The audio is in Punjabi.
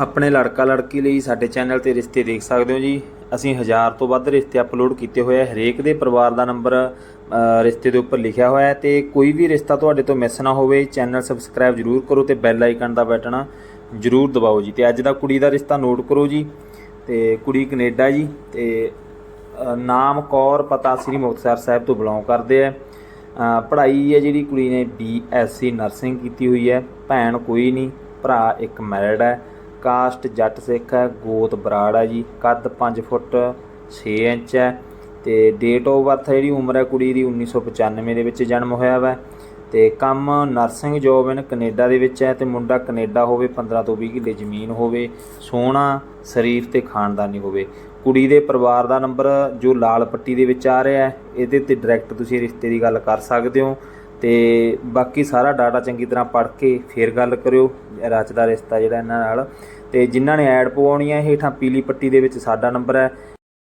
ਆਪਣੇ ਲੜਕਾ ਲੜਕੀ ਲਈ ਸਾਡੇ ਚੈਨਲ ਤੇ ਰਿਸ਼ਤੇ ਦੇਖ ਸਕਦੇ ਹੋ ਜੀ। ਅਸੀਂ ਹਜ਼ਾਰ ਤੋਂ ਵੱਧ ਰਿਸ਼ਤੇ ਅਪਲੋਡ ਕੀਤੇ ਹੋਏ ਆ। ਹਰੇਕ ਦੇ ਪਰਿਵਾਰ ਦਾ ਨੰਬਰ ਰਿਸ਼ਤੇ ਦੇ ਉੱਪਰ ਲਿਖਿਆ ਹੋਇਆ ਹੈ ਤੇ ਕੋਈ ਵੀ ਰਿਸ਼ਤਾ ਤੁਹਾਡੇ ਤੋਂ ਮਿਸ ਨਾ ਹੋਵੇ। ਚੈਨਲ ਸਬਸਕ੍ਰਾਈਬ ਜਰੂਰ ਕਰੋ ਤੇ ਬੈਲ ਆਈਕਨ ਦਾ ਬਟਨ ਜਰੂਰ ਦਬਾਓ ਜੀ। ਤੇ ਅੱਜ ਦਾ ਕੁੜੀ ਦਾ ਰਿਸ਼ਤਾ ਨੋਟ ਕਰੋ ਜੀ। ਤੇ ਕੁੜੀ ਕੈਨੇਡਾ ਜੀ ਤੇ ਨਾਮ ਕੌਰ ਪਤਾ ਸ੍ਰੀ ਮੁਕਤਸਰ ਸਾਹਿਬ ਤੋਂ ਬਿਲੋਂਗ ਕਰਦੇ ਆ। ਪੜ੍ਹਾਈ ਹੈ ਜਿਹੜੀ ਕੁੜੀ ਨੇ ਬੀਐਸਸੀ ਨਰਸਿੰਗ ਕੀਤੀ ਹੋਈ ਹੈ। ਭੈਣ ਕੋਈ ਨਹੀਂ, ਭਰਾ ਇੱਕ ਮੈਰਿਡ ਹੈ। ਕਾਸਟ ਜੱਟ ਸਿੱਖ ਹੈ, ਗੋਤ ਬਰਾੜ ਹੈ ਜੀ, ਕੱਦ 5 ਫੁੱਟ 6 ਇੰਚ ਹੈ ਤੇ ਡੇਟ ਆਫ ਬਰਥ ਜਿਹੜੀ ਉਮਰ ਹੈ ਕੁੜੀ ਦੀ 1995 ਦੇ ਵਿੱਚ ਜਨਮ ਹੋਇਆ ਵਾ ਤੇ ਕੰਮ ਨਰਸਿੰਗ ਜੋਬ ਇਨ ਕੈਨੇਡਾ ਦੇ ਵਿੱਚ ਹੈ ਤੇ ਮੁੰਡਾ ਕੈਨੇਡਾ ਹੋਵੇ 15 ਤੋਂ 20 ਕਿੱਲੇ ਜ਼ਮੀਨ ਹੋਵੇ, ਸੋਹਣਾ ਸ਼ਰੀਫ ਤੇ ਖਾਨਦਾਨੀ ਹੋਵੇ। ਕੁੜੀ ਦੇ ਪਰਿਵਾਰ ਦਾ ਨੰਬਰ ਜੋ ਲਾਲ ਪੱਟੀ ਦੇ ਵਿੱਚ ਆ ਰਿਹਾ ਹੈ, ਇਹਦੇ ਤੇ ਡਾਇਰੈਕਟ ਤੁਸੀਂ ਰਿਸ਼ਤੇ ਦੀ ਗੱਲ ਕਰ ਸਕਦੇ ਹੋ। ਤੇ ਬਾਕੀ ਸਾਰਾ ਡਾਟਾ ਚੰਗੀ ਤਰ੍ਹਾਂ ਪੜ੍ਹ ਕੇ ਫੇਰ ਗੱਲ ਕਰਿਓ ਰਚਦਾ ਰਿਸ਼ਤਾ ਜਿਹੜਾ ਇਹਨਾਂ ਨਾਲ। ਤੇ ਜਿਨ੍ਹਾਂ ਨੇ ਐਡ ਪਵਾਉਣੀ ਹੈ, ਹੇਠਾਂ ਪੀਲੀ ਪੱਟੀ ਦੇ ਵਿੱਚ ਸਾਡਾ ਨੰਬਰ ਹੈ।